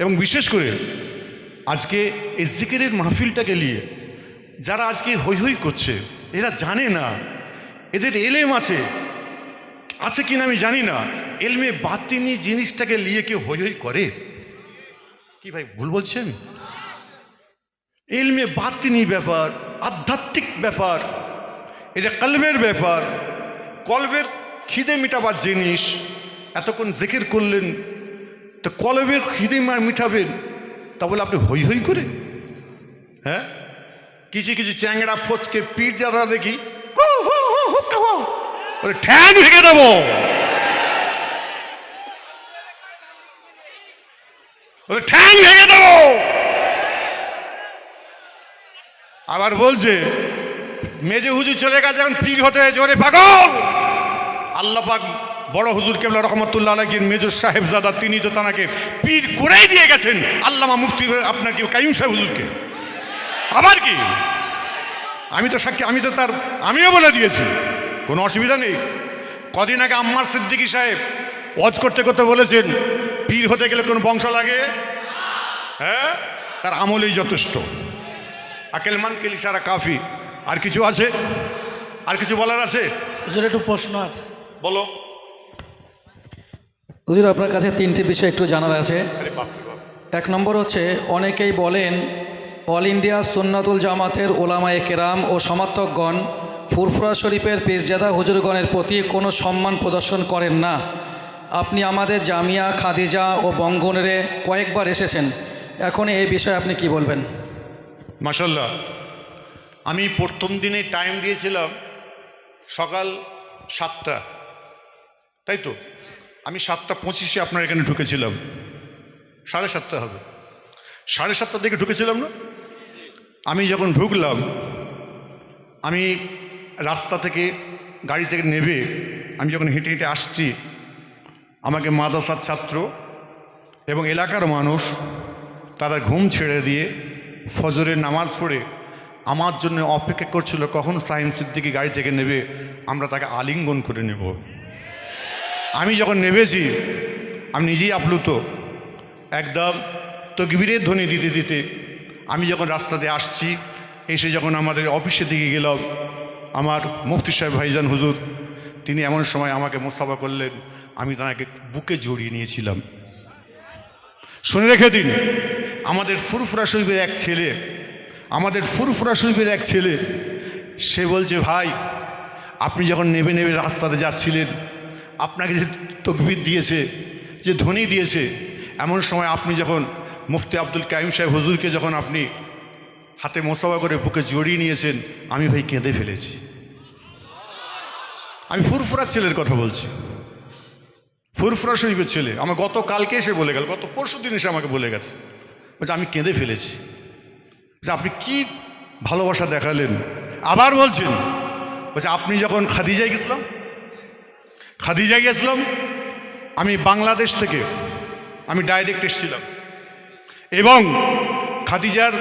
এবং বিশেষ করে আজকে এই জিকিরের মাহফিলটাকে নিয়ে যারা আজকে হৈ হৈ করছে, এরা জানে না, এদের এলেম আছে। আছে কিনা আমি জানি না। এলমে বাতিনি জিনিসটাকে নিয়ে কেউ হৈ হৈ করে? কি ভাই, ভুল বলছেন? এলমে বাতিনি ব্যাপার, আধ্যাত্মিক ব্যাপার, এটা কলবের ব্যাপার, কলবের খিদে মেটাবার জিনিস। এতক্ষণ জিকির করলেন তো কলবের খিদে মা- মিটাবেন তা বলে আপনি হই হই করে? হ্যাঁ? কিছু কিছু চ্যাংড়া, ফচকে পিঠ যারা দেখি। ঠ্যাং ভেঙে দেবো। ঠ্যাং ভেঙে দেবো। আবার বলছে, মেজে হুজু চলে গেছে, এখন পীর হতে ওরে পাগল। আল্লাহ পাক বড় হুজুর কেবলা রহমতুল্লাহ আলগীর মেজর সাহেব জাদা তিনি তো তানাকে পীর করেই দিয়ে গেছেন। আল্লামা মুফতি আপনার আপনাকে কাইম সাহেব হুজুরকে। আবার কি? আমি তো সাক্ষী আমি তো তার আমিও বলে দিয়েছি কোনো অসুবিধা নেই। কদিন আগে আম্মার সিদ্দিকী সাহেব ওয়াজ করতে করতে বলেছেন পীর হতে গেলে কোনো বংশ লাগে? হ্যাঁ? তার আমলেই যথেষ্ট। আকেলমান কেলি সারা কাফি। আর কিছু আছে? আর কিছু বলার আছে? একটু প্রশ্ন আছে। বলো। হুজুর আপনার কাছে তিনটি বিষয় একটু জানার আছে। এক নম্বর হচ্ছে অনেকেই বলেন অল ইন্ডিয়া সুন্নাতুল জামাতের ওলামায়ে কেরাম ও সমর্থকগণ ফুরফুরা শরীফের পীরজাদা হুজুরগণের প্রতি কোনো সম্মান প্রদর্শন করেন না। আপনি আমাদের জামিয়া খাদিজা ও বঙ্গনেরে কয়েকবার এসেছেন। এখন এই বিষয়ে আপনি কি বলবেন? মাসাল্লাহ আমি প্রথম দিনে টাইম দিয়েছিলাম সকাল সাতটা তাই তো? আমি সাতটা পঁচিশে আপনার এখানে ঢুকেছিলাম। সাড়ে সাতটা হবে। সাড়ে সাতটার দিকে ঢুকেছিলাম না? আমি যখন ঢুকলাম, আমি রাস্তা থেকে গাড়ি থেকে নেবে, আমি যখন হেঁটে হেঁটে আসছি, আমাকে মাদ্রাসার ছাত্র এবং এলাকার মানুষ তারা ঘুম ছেড়ে দিয়ে ফজরের নামাজ পড়ে আমার জন্য অপেক্ষা করছিল, কখন সাহিম সিদ্দিকি গাড়ি থেকে নেবে, আমরা তাকে আলিঙ্গন করে নেব। আমি যখন নেবেছি আমি নিজেই আপ্লুত। একদম তকবীরের ধ্বনি দিতে দিতে আমি যখন রাস্তাতে আসছি, এসে যখন আমাদের অফিসের দিকে গেলাম, আমার মুফতি সাহেব ভাইজান হুজুর, তিনি এমন সময় আমাকে মোস্তাফা করলেন, আমি তাকে বুকে জড়িয়ে নিয়েছিলাম। শুনে রেখে দিন, আমাদের ফুরফুরা শরীফের এক ছেলে, আমাদের ফুরফুরা শরীফের এক ছেলে, সে বলছে, ভাই, আপনি যখন নেবে নেবে রাস্তাতে যাচ্ছিলেন আপনাকে যে তকবির দিয়েছে, যে ধ্বনি দিয়েছে, এমন সময় আপনি যখন মুফতি আব্দুল কাইম সাহেব হুজুরকে যখন আপনি হাতে মোসাফা করে বুকে জড়িয়ে নিয়েছেন, আমি ভাই কেঁদে ফেলেছি। আমি ফুরফুরার ছেলের কথা বলছি। ফুরফুরা শরীফের ছেলে। আমার গত কালকে এসে বলে গেল, গত পরশু দিন এসে আমাকে বলে গেছে। বলছে, আমি কেঁদে ফেলেছি। বলছে, আপনি কি ভালোবাসা দেখালেন? আবার বলছেন। বলছে, আপনি যখন খাদিজায় গেছিলাম খাদিজায় গেছিলাম, আমি বাংলাদেশ থেকে, আমি ডাইরেক্ট এসেছিলাম। এবং খাদিজার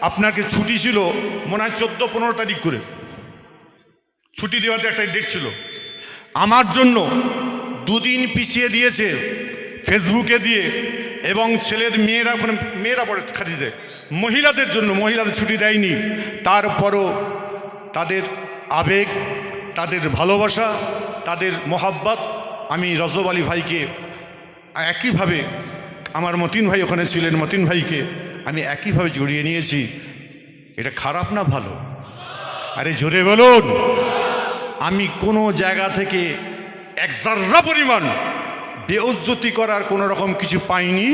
আপনাকে ছুটি ছিল মনে হয় চোদ্দ পনেরো তারিখ করে। ছুটি দেওয়াতে একটা ডেট ছিল। আমার জন্য দুদিন পিছিয়ে দিয়েছে ফেসবুকে দিয়ে এবং ছেলের মেয়েরা ওখানে, মেয়েরা পড়ে খাদিজে। মহিলাদের জন্য, মহিলাদের ছুটি দেয়নি। তারপরও তাদের আবেগ, তাদের ভালোবাসা তাদের মোহাব্বত। আমি রজব আলী ভাইকে একইভাবে, আমার মতিন ভাই ওখানে ছিলেন মতিন ভাইকে আমি একইভাবে জড়িয়ে নিয়েছি। এটা খারাপ না ভালো? আরে জোরে বলুন। আমি কোনো জায়গা থেকে এক পরিমাণ বেউজ্জতি করার কোনো রকম কিছু পাইনি।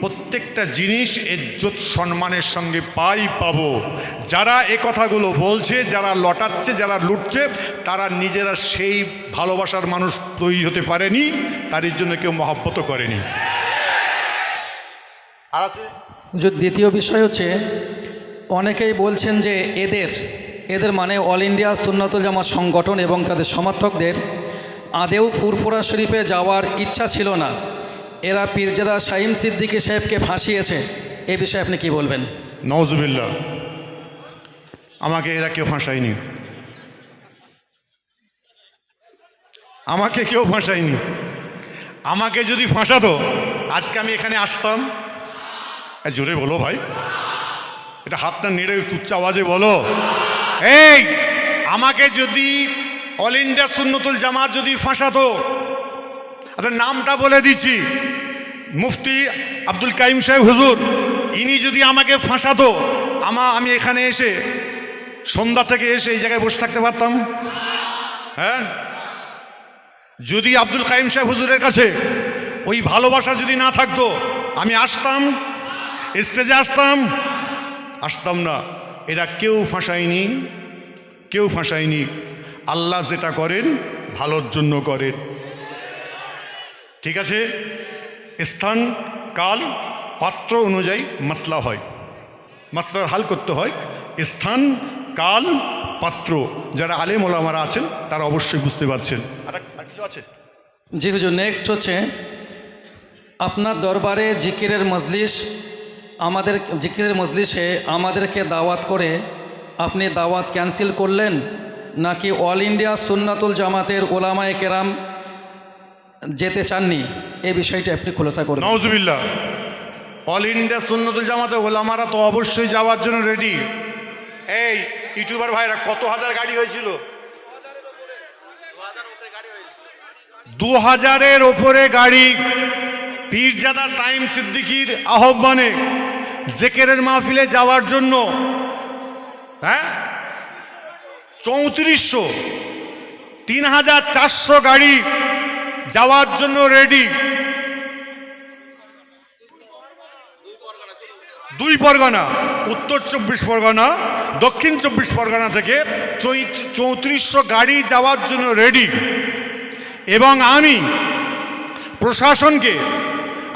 প্রত্যেকটা জিনিস ইজ্জত সম্মানের সঙ্গে পাই পাব। যারা এ কথাগুলো বলছে, যারা লটাচ্ছে, যারা লুটছে, তারা নিজেরা সেই ভালোবাসার মানুষ তৈরি হতে পারেনি, তাদের জন্য কেউ মহব্বত করেনি। আর আছে? দ্বিতীয় বিষয় হচ্ছে, অনেকেই বলছেন যে এদের এদের মানে অল ইন্ডিয়া সুন্নাতুল জামাত সংগঠন এবং তাদের সমর্থকদের আদেও ফুরফুরা শরীফে যাওয়ার ইচ্ছা ছিল না। এরা পীরজাদা শাহিম সিদ্দিকী সাহেবকে ফাঁসিয়েছে। এ বিষয়ে আপনি কি বলবেন? নওয়াজুবিল্লাহ আমাকে এরা কেউ ফাঁসায়নি। আমাকে কেউ ফাঁসায়নি। আমাকে যদি ফাঁসাতো, আজকে আমি এখানে আসতাম। জোরে বলো ভাই। এটা হাতটা নেড়ে উচ্চ আওয়াজে বলো। এই, আমাকে যদি অল ইন্ডিয়া সুন্নতুল জামাত যদি ফাঁসাতো আচ্ছা নামটা বলে দিচ্ছি। মুফতি আব্দুল কাইম সাহেব, হুজুর, ইনি যদি আমাকে ফাঁসাতো, আমা, আমি এখানে এসে, সন্ধ্যা থেকে এসে এই জায়গায় বসে থাকতে পারতাম? হ্যাঁ? যদি আব্দুল কাইম সাহেব হুজুরের কাছে ওই ভালোবাসা যদি না থাকতো, আমি আসতাম, স্টেজে আসতাম। আসতাম না। এরা কেউ ফাঁসায়নি কেউ ফাঁসায়নি। আল্লাহ যেটা করেন, ভালোর জন্য করেন। ঠিক আছে? স্থান, কাল, পাত্র অনুযায়ী মশলা হয়। মশলার হাল করতে হয়। স্থান, কাল, পাত্র, যারা আলেম ওলামারা আছেন, তারা অবশ্যই বুঝতে পারছেন। আর কিছু আছে। জি হুজুর নেক্সট হচ্ছে, আপনার দরবারে জিকিরের মজলিস, আমাদের, জিকিরের মজলিসে আমাদেরকে দাওয়াত করে আপনি দাওয়াত ক্যান্সেল করলেন, নাকি অল ইন্ডিয়া সুন্নাতুল জামাতের ওলামায়ে কেরাম যেতে চাননি এই বিষয়টা আপনি খোলাসা করবেন নওজুবিল্লাহ অল ইন্ডিয়া সুন্নতুল জামাতে ওলামারা তো অবশ্যই যাওয়ার জন্য রেডি। এই, ইউটিউবার ভাইরা, কত হাজার গাড়ি হয়েছিল? দু হাজারের ওপরে গাড়ি, পীরজাদা সাইম সিদ্দিকির আহ্বানে জেকেরের মাহফিলে যাওয়ার জন্য হ্যাঁ? চৌত্রিশশো, তিন হাজার চারশো গাড়ি যাওয়ার জন্য রেডি দুই পরগনা, উত্তর চব্বিশ পরগনা, দক্ষিণ চব্বিশ পরগনা থেকে চৌত্রিশশো গাড়ি যাওয়ার জন্য রেডি এবং আমি, প্রশাসনকে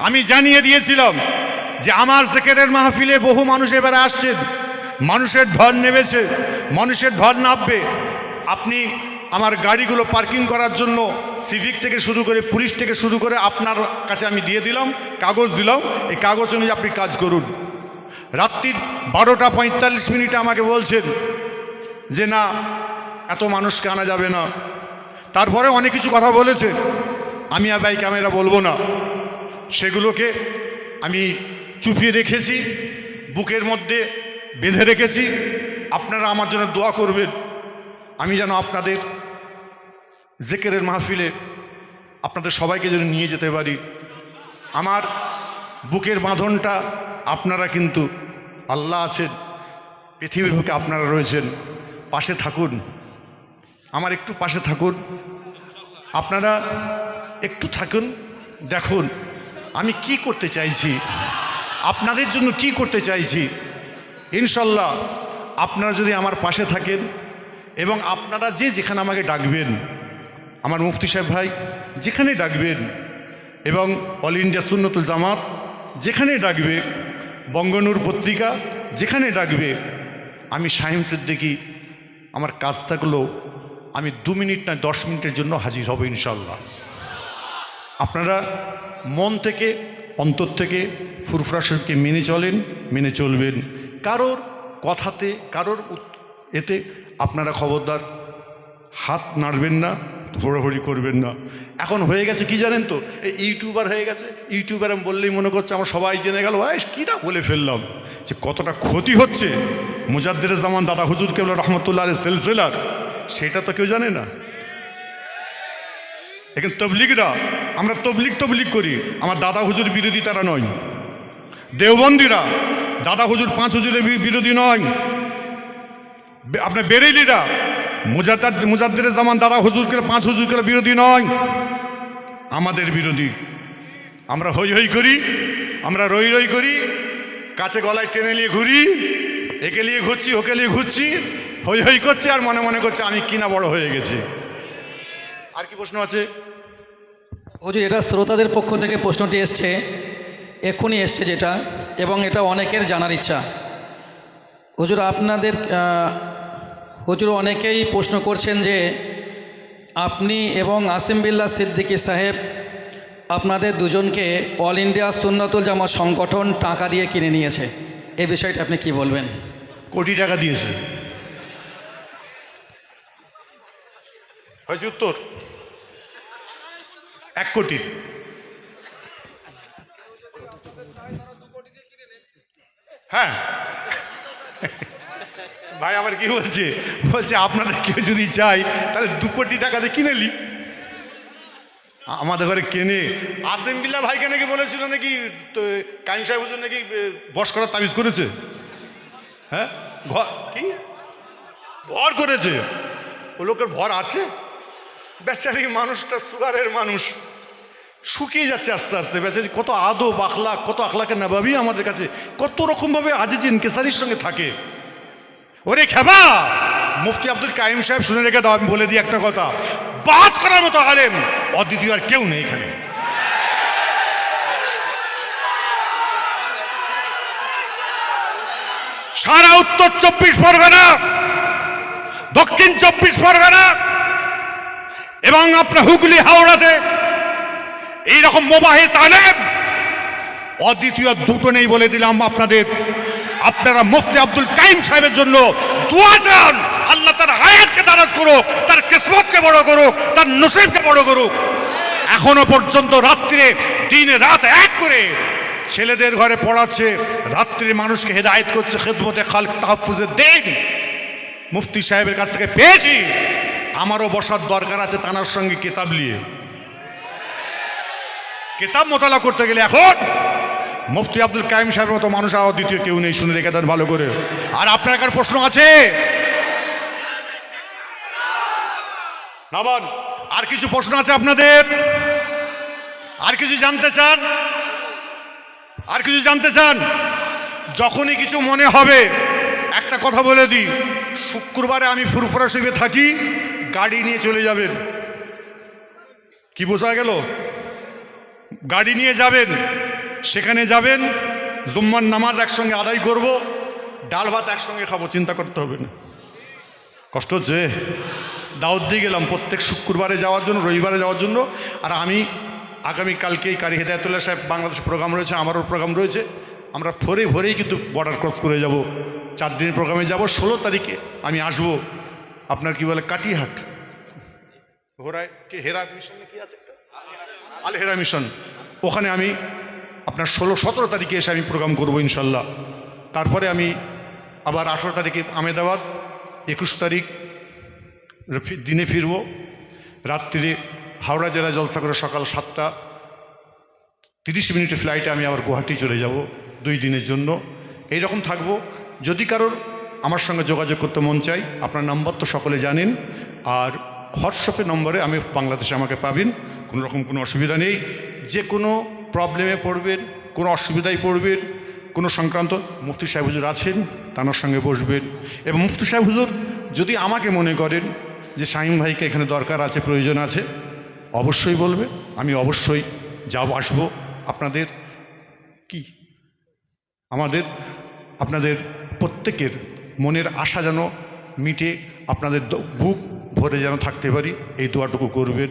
আমি জানিয়ে দিয়েছিলাম যে আমার জেকেরের মাহফিলে বহু মানুষ এবারে আসছেন। মানুষের ঢল নেমেছে, মানুষের ঢল নামবে। আপনি আমার গাড়িগুলো পার্কিং করার জন্য সিভিক থেকে শুরু করে পুলিশ থেকে শুরু করে আপনার কাছে আমি দিয়ে দিলাম, কাগজ দিলাম। এই কাগজ অনুযায়ী আপনি কাজ করুন। রাত্রির বারোটা পঁয়তাল্লিশ মিনিটে আমাকে বলছেন যে, না, এত মানুষকে আনা যাবে না। তারপরে অনেক কিছু কথা বলেছে আমি আর ভাই ক্যামেরা বলব না। সেগুলোকে আমি চুপিয়ে রেখেছি, বুকের মধ্যে বেঁধে রেখেছি। আপনারা আমার জন্য দোয়া করবেন। আমি যেন আপনাদের জেকেরের মাহফিলে আপনাদের সবাইকে যেন নিয়ে যেতে পারি। আমার বুকের বাঁধনটা আপনারা কিন্তু, আল্লাহ আছেন পৃথিবীর বুকে আপনারা রয়েছেন। পাশে থাকুন। আমার একটু পাশে থাকুন। আপনারা একটু থাকুন, দেখুন, আমি কি করতে চাইছি? আপনাদের জন্য কি করতে চাইছি? ইনশাল্লাহ আপনারা যদি আমার পাশে থাকেন এবং আপনারা যে যেখানে আমাকে ডাকবেন আমার মুফতি সাহেব ভাই, যেখানে ডাকবেন এবং অল ইন্ডিয়া সুন্নতুল জামাত, যেখানে ডাকবে, বঙ্গনূর পত্রিকা, যেখানে ডাকবে, আমি শাহিম সিদ্দিকি, আমার কাজ থাকলেও আমি দু মিনিট না দশ মিনিটের জন্য হাজির হব ইনশাল্লাহ আপনারা মন থেকে, অন্তর থেকে ফুরফুরা শরীফকে মেনে চলেন, মেনে চলবেন। কারোর কথাতে, কারোর এতে আপনারা খবরদার হাত নাড়বেন না। ঘোরাঘুরি করবেন না। এখন হয়ে গেছে কি জানেন তো? এই ইউটিউবার হয়ে গেছে। ইউটিউবার আমি বললেই মনে করছে, আমার সবাই জেনে গেল ভাই কীটা বলে ফেললাম? যে কতটা ক্ষতি হচ্ছে। মুজাদ্দের জামান দাদা হুজুর কেবল রহমতুল্লাহ সেলসেলার। সেটা তো কেউ জানে না। এখানে তবলিগরা আমরা তবলিগ তবলিগ করি। আমার দাদা হুজুর বিরোধী তারা নয়। দেওবন্দিরা। দাদা হুজুর, পাঁচ হুজুরের বিরোধী নয়। আপনার বেরেলিরা মুজাদ্দাদ মুজাদ্দের জামান দাদা হুজুরকে পাঁচ হুজুরকে বিরোধী নয়। আমাদের বিরোধী। আমরা হই হই করি, আমরা রই রই করি, কাছে গলায় টেনে নিয়ে ঘুরি, একে নিয়ে ঘুরছি, ওকে নিয়ে ঘুরছি, হই হই করছি আর মনে মনে করছে আমি কিনা বড় হয়ে গেছি। আর কি প্রশ্ন আছে? হুজুর, এটা শ্রোতাদের পক্ষ থেকে প্রশ্নটি এসছে এক্ষুনি এসছে যেটা, এবং এটা অনেকের জানার ইচ্ছা। হুজুর, আপনাদের হুজুর অনেকেই প্রশ্ন করছেন যে আপনি এবং আসিম বিল্লাহ সিদ্দিকী সাহেব আপনাদের দুজনকে অল ইন্ডিয়া সুন্নতুল জামা সংগঠন টাকা দিয়ে কিনে নিয়েছে। এ বিষয়টা আপনি কি বলবেন? কোটি টাকা দিয়েছে। হয়েছে উত্তর? এক কোটি। হ্যাঁ। ভাই, আবার কি বলছে? বলছে আপনাদের কেউ যদি চাই, তাহলে দু কোটি টাকাতে কিনে লি আমাদের ঘরে কেনে। আসেমবিল্লা ভাইকে নাকি বলেছিল নাকি কাইম সাহেব হুজুর নাকি বস করার তাবিজ করেছে? হ্যাঁ? ঘর, কি? ভর করেছে। ও লোকের ভর আছে? বেচারি মানুষটা সুগারের মানুষ। শুকিয়ে যাচ্ছে আস্তে আস্তে। বেচারি কত আদো বাখলা কত আখলাকে নাবাবি আমাদের কাছে কত রকমভাবে আজিজ ইনকেসারির সঙ্গে থাকে। ওরে খেবা মুফতি আব্দুল কাইম সাহেব শুনে রেখে দাও, আমি বলে দিই একটা কথা। বাস করার মতো আলেম অদ্বিতীয় আর কেউ নেই এখানে। সারা উত্তর চব্বিশ পরগনা, দক্ষিণ চব্বিশ পরগনা এবং আপনার হুগলি, হাওড়াতে এইরকম মোবাহিস আলেম অদ্বিতীয় দুটো নেই বলে দিলাম আপনাদের। আপনারা মুফতি আব্দুল কাইম সাহেবের জন্য দোয়া চান। আল্লাহ তার হায়াতকে দারাজ করুক, তার কিসমতকে বড় করুক, তার নসিবকে বড় করুক। এখনও পর্যন্ত রাত্রে, দিনে রাত এক করে ছেলেদের ঘরে পড়াচ্ছে রাত্রে মানুষকে হেদায়েত করছে, খেদমতে খাল তাহফুজের দিন। মুফতি সাহেবের কাছ থেকে পেয়েছি। আমারও বসার দরকার আছে তানার সঙ্গে কেতাব নিয়ে। কেতাব মোতালা করতে গেলে এখন মুফতি আব্দুল কাইম সাহেবের মতো মানুষ আর দ্বিতীয় কেউ নেই, শুনে রেখে দেন ভালো করে। আর আপনার কার প্রশ্ন আছে? নাবান, আর কিছু প্রশ্ন আছে আপনাদের? আর কিছু জানতে চান? আর কিছু জানতে চান? যখনই কিছু মনে হবে, একটা কথা বলে দিই। শুক্রবারে আমি ফুরফুরা শিবে থাকি, গাড়ি নিয়ে চলে যাবেন। কি বোঝা গেল? গাড়ি নিয়ে যাবেন। সেখানে যাবেন, জুম্মার নামাজ একসঙ্গে আদায় করব, ডাল ভাত একসঙ্গে খাব, চিন্তা করতে হবে না। কষ্ট হচ্ছে দিয়ে গেলাম, প্রত্যেক শুক্রবারে যাওয়ার জন্য, রবিবারে যাওয়ার জন্য। আর আমি আগামীকালকেই কারি হেদায়তুল্লাহ সাহেব বাংলাদেশ প্রোগ্রাম রয়েছে, আমারও প্রোগ্রাম রয়েছে। আমরা ভোরে ভোরেই কিন্তু বর্ডার ক্রস করে যাব। চার দিনের প্রোগ্রামে যাব, ষোলো তারিখে আমি আসব। আপনার কি বলে কাটিহাট? ঘোড়ায় কি হেরা মিশন কি আছে? Al Hera mission. ওখানে আমি আপনার ষোলো, সতেরো তারিখে এসে আমি প্রোগ্রাম করব ইনশাল্লাহ। তারপরে আমি আবার আঠেরো তারিখে আমেদাবাদ একুশ তারিখ দিনে ফিরবো। রাত্রিরে হাওড়া জেলা জলসা করে সকাল সাতটা, তিরিশ মিনিটের ফ্লাইটে আমি আবার গুয়াহাটি চলে যাব দুই দিনের জন্য। এই রকম থাকব। যদি কারোর আমার সঙ্গে যোগাযোগ করতে মন চাই আপনার নাম্বার তো সকলে জানেন। আর হোয়াটসঅ্যাপের নম্বরে আমি বাংলাদেশে আমাকে পাবেন। কোনো রকম কোনো অসুবিধা নেই। যে কোনো প্রবলেমে পড়বেন, কোনো অসুবিধায় পড়বেন, কোনো সংক্রান্ত মুফতি সাহেব হুজুর আছেন, তার সঙ্গে বসবেন। এবং মুফতি সাহেব হুজুর যদি আমাকে মনে করেন যে শাহিম ভাইকে এখানে দরকার আছে, প্রয়োজন আছে, অবশ্যই বলবে, আমি অবশ্যই যাব, আসব। আপনাদের কি? আমাদের, আপনাদের প্রত্যেকের মনের আশা যেন মিটে, আপনাদের বুক ভরে যেন থাকতে পারি, এই দোয়াটুকু করবেন।